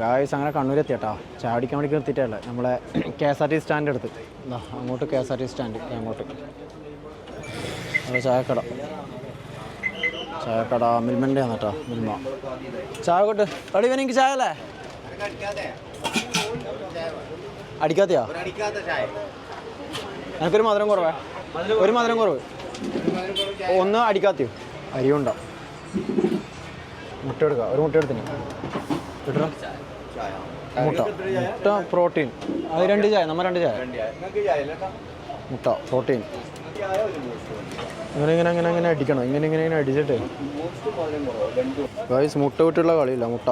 Guys അങ്ങനെ കണ്ണൂർ എത്തിയട്ടോ ചാടിക്കാൻ വേണ്ടി നിർത്തിയിട്ടല്ല നമ്മളെ K S R T stand എടുത്ത് അങ്ങോട്ട് K S R T stand. അങ്ങോട്ട്. ചായക്കട. ചായക്കട മിൽമന്റെ ആണ് മിൽമ. ചായ കൊട്ട്. അടി വേണമെങ്കിൽ ചായ അല്ലേ അടിക്കാത്തയാ എനിക്കൊരു മധുരം കുറവേ. ഒരു മധുരം കുറവ്. ഒന്ന് അടിക്കാത്തയോ അരിയുണ്ടോ? മുട്ട എടുക്കുക ഒരു മുട്ട എടുത്തിന്. കിട്ടണം മുട്ട. മുട്ട പ്രോട്ടീൻ. അത് രണ്ട് ചായ നമ്മൾ രണ്ട് ചായ. മുട്ട പ്രോട്ടീൻ. ഇങ്ങനെ ഇങ്ങനെ അങ്ങനെ അങ്ങനെ അടിക്കണം. ഇങ്ങനെ ഇങ്ങനെ ഇങ്ങനെ അടിച്ചിട്ട്. ഗൈസ് മുട്ട വിട്ടുള്ള കളിയില്ല മുട്ട.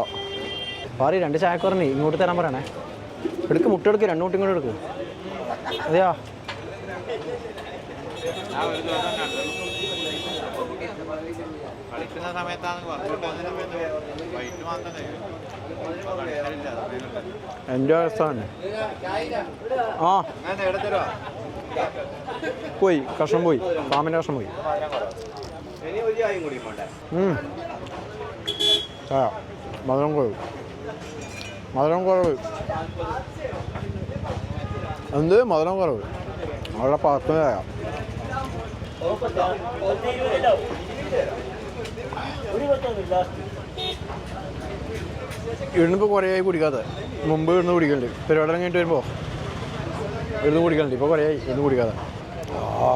പാറി രണ്ട് ചായ ഇങ്ങോട്ട് തരാൻ പറയണേ. എടുക്ക് മുട്ട എടുക്ക് രണ്ട് മുട്ട ഇങ്ങോട്ട് എടുക്ക്. അതെയാ? കളിക്കുന്ന സമയത്താണ് വർക്കൗട്ട് വൈറ്റ് മാത്രം അവസ്ഥയാണ്. ആ. പോയി കഷ്ണം പോയി പാമ്പിന്റെ കഷ്ണം പോയി. മധുരം കുറവ്. മധുരം കുറവ്. എന്ത്? മധുരം കുറവ്. അവിടെ പത്ത് ഇവിടുന്ന് കുറേ ആയി കുടിക്കാതെ മുമ്പ് ഇവിടുന്ന് കുടിക്കലുണ്ട്. പരിപാടി കഴിഞ്ഞിട്ട് വരുമ്പോൾ ഇവിടുന്ന് കുടിക്കലുണ്ട്. ഇപ്പോൾ കുറേ ആയി ഇവിടുന്ന് കുടിക്കാതെ ആ.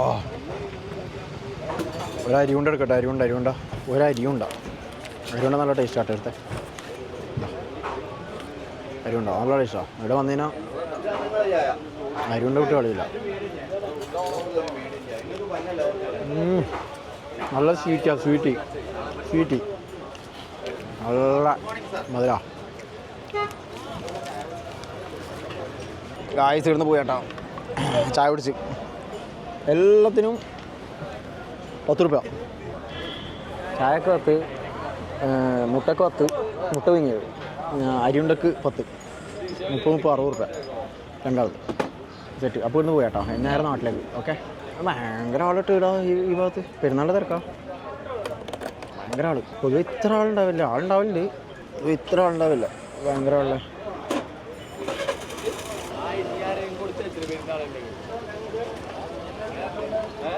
ഒരു അരി കൊണ്ട് എടുക്കട്ടെ. അരി കൊണ്ട് അരി കൊണ്ട. ഒരു അരി ഉണ്ടാ അരി കൊണ്ട് നല്ല ടേസ്റ്റ് ആട്ടെ എടുത്തെ അരി ഉണ്ടോ നല്ല ടേസ്റ്റാണ് ഇവിടെ വന്നതിനാ അരി കൊണ്ട് വിട്ട് കളിയില്ല. നല്ല സ്വീറ്റാ സ്വീറ്റി സ്വീറ്റി നല്ല മധുര. ഗായ്സ് ഇരുന്ന് പോയി കേട്ടോ. ചായ പിടിച്ച് എല്ലാത്തിനും പത്ത് റുപ്യ ചായക്ക് പത്ത് മുട്ടക്ക് പത്ത് മുട്ട വിങ്ങി അരിയുണ്ടക്ക് പത്ത്. മുപ്പത് മുപ്പത് അറുപത് റുപ്യ. രണ്ടാമത്. സെറ്റ്. അപ്പോൾ ഇരുന്ന് പോയി കേട്ടോ. എന്നായിരുന്നു നാട്ടിലേക്ക്. ഓക്കെ ഭയങ്കര ആളിട്ട് ഇടാം ഈ ഭാഗത്ത്. പെരുന്നാളിന്റെ തിരക്കാ. ഭയങ്കര ആൾ പൊതുവെ ഇത്ര ആളുണ്ടാവില്ല. ആളുണ്ടാവില്ല. ഇത്ര ആളുണ്ടാവില്ല. ഭയങ്കര ആളല്ലേ ആ